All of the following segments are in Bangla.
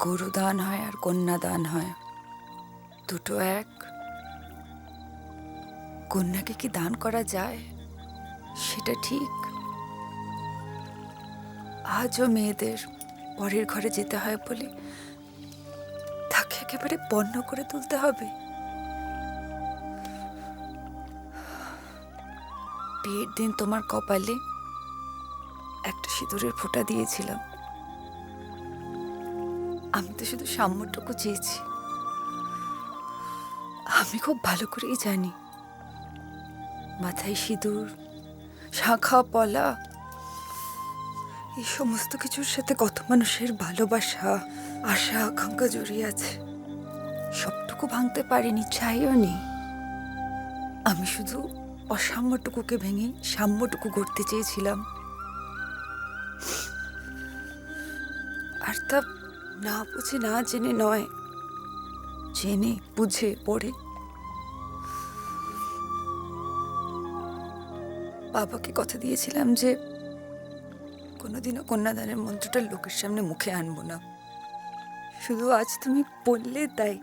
গরু দান হয় আর কন্যা দান হয়। দুটো এক। কন্যাকে কি দান করা যায়? সেটা ঠিক। আজও মেয়েদের পরের ঘরে যেতে হয় বলে তাকে একেবারে বন্য করে তুলতে হবে। বিয়ের দিন তোমার কপালে একটা সিঁদুরের ফোঁটা দিয়েছিলাম। আমি তো শুধু সাম্যটুকু চেয়েছি। আমি খুব ভালো করেই জানি। মাথায় সিঁদুর, শাখা, পলা, এই সমস্ত কিছুর সাথে কত মানুষের ভালোবাসা, আশা, আকাঙ্ক্ষা জড়িয়ে আছে। সবটুকু ভাঙতে পারিনি, চাইও নি। আমি শুধু অসাম্যটুকুকে ভেঙে সাম্যটুকু গড়তে চেয়েছিলাম। আর তা না বুঝে, না জেনে নয়। জেনে, বুঝে, পড়ে। বাবাকে কথা দিয়েছিলাম যে, কোনোদিনও কন্যাদানের মন্ত্রটা লোকের সামনে মুখে আনব না। শুধু আজ তুমি বললে তাই।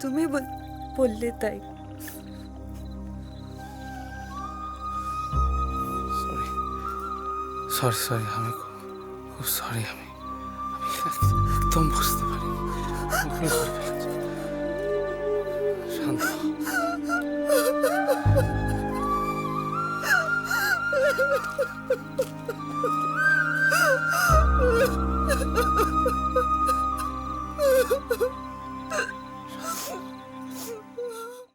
তুমি বল- বললে তাই। সরি সরি আমি খুব সরি আমি। আমি একদম বুঝতে পারিনি ভুল করে ফেলেছি শান্ত হও।